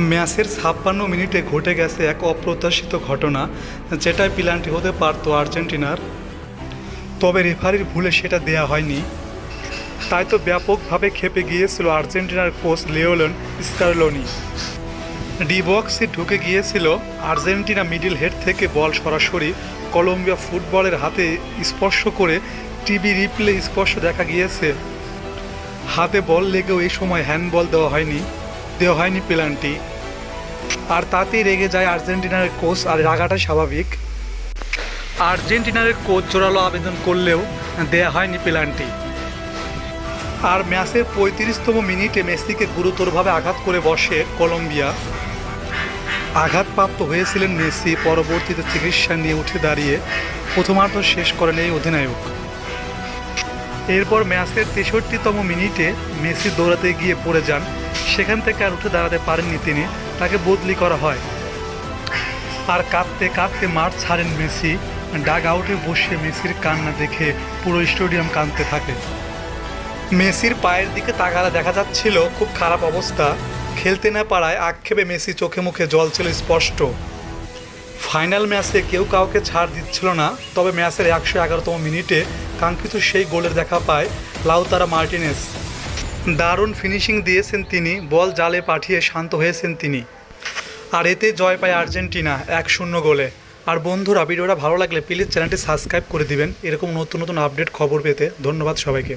ম্যাচের ছাপ্পান্ন মিনিটে ঘটে গেছে এক অপ্রত্যাশিত ঘটনা, যেটায় প্ল্যানটি হতে পারত আর্জেন্টিনার। তবে রেফারির ভুলে সেটা দেয়া হয়নি। তাই তো ব্যাপকভাবে খেপে গিয়েছিল আর্জেন্টিনার কোচ লিওলন স্কারলোনি। ডি বক্সে ঢুকে গিয়েছিল আর্জেন্টিনা মিডিল হেড থেকে বল সরাসরি। কলম্বিয়া ফুটবলের হাতে স্পর্শ করে টিভি রিপ্লে স্পর্শ দেখা গিয়েছে। হাতে বল লেগেও এই সময় হ্যান্ডবল দেওয়া হয়নি। দেওয়া হয়নি পেনাল্টি। আর তাতেই রেগে যায় আর্জেন্টিনার কোচ, আর রাগাটা স্বাভাবিক। আর্জেন্টিনার কোচ জোরালো আবেদন করলেও দেয়া হয়নি পেনাল্টি। আর ম্যাচের পঁয়ত্রিশতম মিনিটে মেসিকে গুরুতরভাবে আঘাত করে বসে কলম্বিয়া। আঘাতপ্রাপ্ত হয়েছিলেন মেসি, পরবর্তীতে চিকিৎসা নিয়ে উঠে দাঁড়িয়ে প্রথমার্ধ শেষ করেন এই অধিনায়ক। এরপর ম্যাচের তেষট্টিতম মিনিটে মেসি দৌড়াতে গিয়ে পড়ে যান। সেখান থেকে আর উঠে দাঁড়াতে পারেননি তিনি। তাকে বদলি করা হয়। আর কাঁদতে কাঁদতে মাঠ ছাড়েন মেসি। ডাগ আউটে বসে মেসির কান্না দেখে পুরো স্টেডিয়াম কাঁদতে থাকে। মেসির পায়ের দিকে তাকালে দেখা যাচ্ছিল খুব খারাপ অবস্থা। খেলতে না পারায় আক্ষেপে মেসি চোখে মুখে জল ছিল স্পষ্ট। ফাইনাল ম্যাচে কেউ কাউকে ছাড় দিচ্ছিল না। তবে ম্যাচের একশো এগারোতম মিনিটে কাঙ্ক্ষিত সেই গোলের দেখা পায় লাউতারা মার্টিনেস। দারুণ ফিনিশিং দিয়েছেন তিনি, বল জালে পাঠিয়ে শান্ত হয়েছেন তিনি। আর এতে জয় পায় আর্জেন্টিনা, এক শূন্য গোলে। আর বন্ধুরা, ভিডিওটা ভালো লাগলে প্লিজ চ্যানেলটি সাবস্ক্রাইব করে দিবেন। এরকম নতুন নতুন আপডেট খবর পেতে ধন্যবাদ সবাইকে।